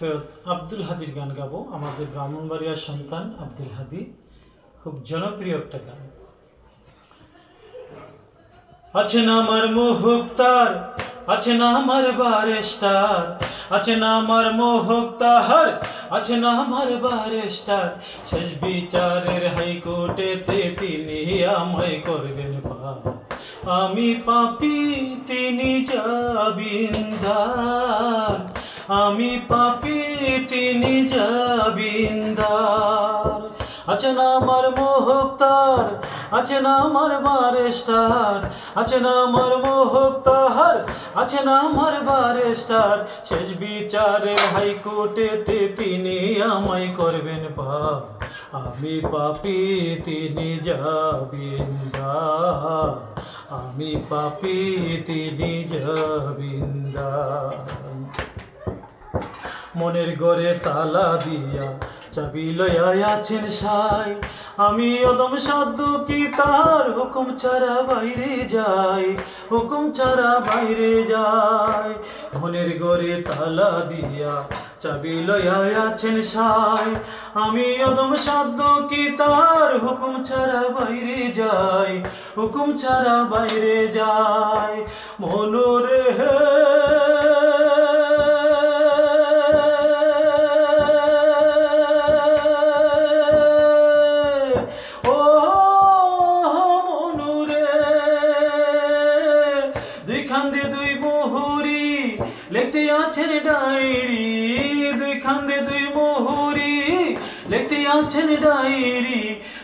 সৈয়দ আব্দুল হাদির গান গাবো। আমাদের ব্রাহ্মণবাড়িয়ার সন্তান আব্দুল হাদি। খুব জনপ্রিয় একটা গান। আছে না আমার মুহুক্তার আছে না আমার বারেস্টার আছে না আমার মুহুক্তার আছে না আমার বারেস্টার শেষ বিচারের হাইকোর্টেতে তিনি আমায় করবেন পার আমি পাপি, তিনি যাবিন্দার আমি পাপি তিনি যাবিন্দার আছে না আমার মোহক্তার আছে না আমার বারেস্টার। আছে না আমার মোহক্তার আছে না আমার বারেস্টার। শেষ বিচারে হাইকোর্টেতে তিনি আমায় করবেন পাপ। আমি পাপি তিনি যাবিন্দার আমি পাপি তিনি যাবিন্দার মনের ঘরে তালা দিয়া চাবি লয়া আছেন সাই। আমি অদম সাধ্য কি তার হুকুম ছাড়া বাইরে যাই, হুকুম ছাড়া বাইরে যাই। মনের ঘরে তালা দিয়া চাবি লয়া আছেন সাই। আমি অদম সাধ্য কি তার হুকুম ছাড়া বাইরে যাই, হুকুম ছাড়া বাইরে যাই। মনোরে ও লিখতে আছেন ডায়েরি, দুই খান্দে দুই মোহরি। লিখতে আছেন ডায়েরি,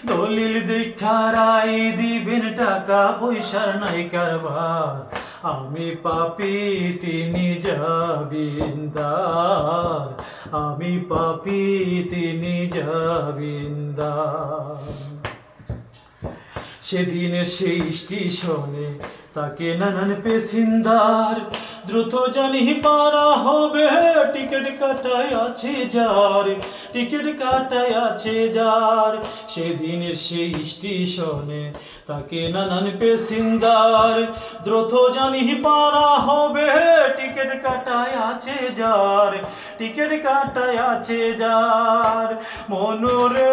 দলিল দেখা রাই দিবেন টাকা পয়সার নাই কারবার। আমি পাপি, তিনি যাবিন্দার আমি পাপি, তিনি যাবিন্দার সেদিন সেই স্টেশনে তাকে নানান পেসিন্দার দ্রুত জানি পারা হবে। টিকিট কাটায় আছে যার, টিকিট কাটায় আছে যার। সেদিনের সেই স্টেশনে তাকে নানান পেসিন্দার দ্রুত জানি পারা হবে। টিকিট কাটায় আছে যার, টিকিট কাটায় আছে যার। মনোরে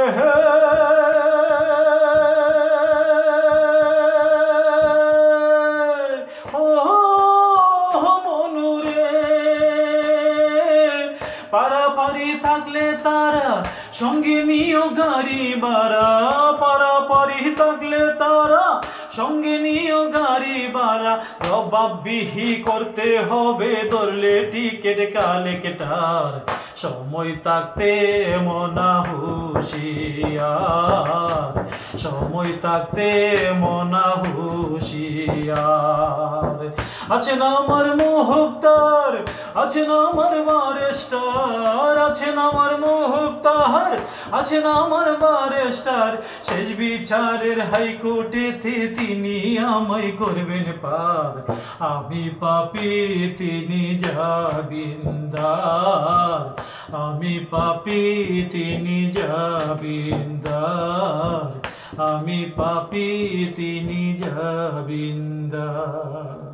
পারাপারি থাকলে তারা সঙ্গে নিও গাড়ি বাড়া পারাপারি থাকলে তারা সঙ্গে নিও গাড়ি জবাব বিহি করতে হবে ধরলে টিকেট কালেক্টার সময় থাকতে মনা হুশিয়ার। সময় থাকতে মনা হুশিয়ার। আছে না আমার মোহক্তার আছে না আমার বারেস্টার। আছে না আমার মোহক্তার আছে না আমার বারেস্টার। শেষ বিচারের হাইকোর্টেতে তিনি আমায় করবেন পার আমি পাপি তিনি যাবিন্দার। আমি পাপি তিনি যাবিন্দার। আমি পাপি তিনি যাবিন্দার।